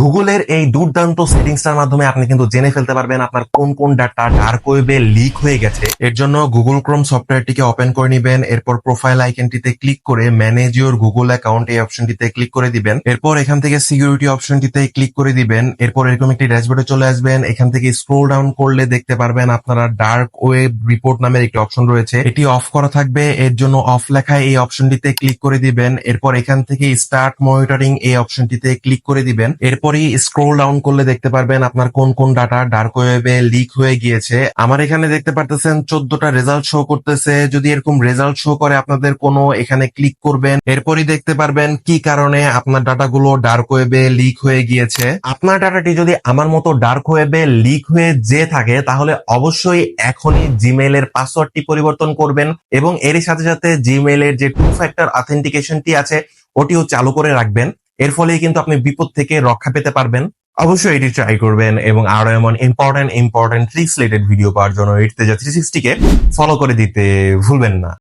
গুগলের এই দুর্দান্ত সেটিংসটার মাধ্যমে আপনি কিন্তু জেনে ফেলতে পারবেন আপনার কোন কোন ডাটা ডার্ক ওয়েবে লিক হয়ে গেছে। এর জন্য গুগল ক্রোম সফটওয়্যারটিকে ওপেন করে নিবেন, এরপর প্রোফাইল আইকনটিতে ক্লিক করে ম্যানেজ ইউর গুগল অ্যাকাউন্ট এই অপশনটিতে ক্লিক করে দিবেন। এরপর এখান থেকে সিকিউরিটি অপশনটিতে ক্লিক করে দিবেন। এরপর এরকম একটি ড্যাশবোর্ডে চলে আসবেন। এখান থেকে স্ক্রোল ডাউন করলে দেখতে পারবেন আপনারা ডার্ক ওয়েব রিপোর্ট নামের একটি অপশন রয়েছে। এটি অফ করা থাকবে। এর জন্য অফ লেখায় এই অপশনটিতে ক্লিক করে দিবেন। এরপর এখান থেকে স্টার্ট মনিটরিং এই অপশনটিতে ক্লিক করে দিবেন। এরপরই স্ক্রোল ডাউন করলে দেখতে পারবেন আপনার কোন কোন ডাটা ডার্ক ওয়েবে লিক হয়ে গিয়েছে। আমার এখানে দেখতে পারতেছেন চোদ্দটা রেজাল্ট শো করতেছে। যদি এরকম রেজাল্ট শো করে আপনাদের কোনো এখানে ক্লিক করবেন, এরপরই দেখতে পারবেন কি কারণে আপনার ডাটাগুলো ডার্ক ওয়েবে লিক হয়ে গিয়েছে। আপনার ডাটাটি যদি আমার মতো ডার্ক ওয়েবে লিক হয়ে যে থাকে, তাহলে অবশ্যই এখনই জিমেইল এর পাসওয়ার্ডটি পরিবর্তন করবেন এবং এরই সাথে সাথে জিমেইল এর যে টু ফ্যাক্টর অথেন্টিকেশনটি আছে, ওটিও চালু করে রাখবেন। এর ফলে কিন্তু আপনি বিপদ থেকে রক্ষা পেতে পারবেন। অবশ্যই এটি ট্রাই করবেন এবং আরও এমন ইম্পর্টেন্ট ইম্পর্টেন্ট রিলেটেড ভিডিও পাওয়ার জন্য এটিতে যা থ্রি সিক্সটিকে ফলো করে দিতে ভুলবেন না।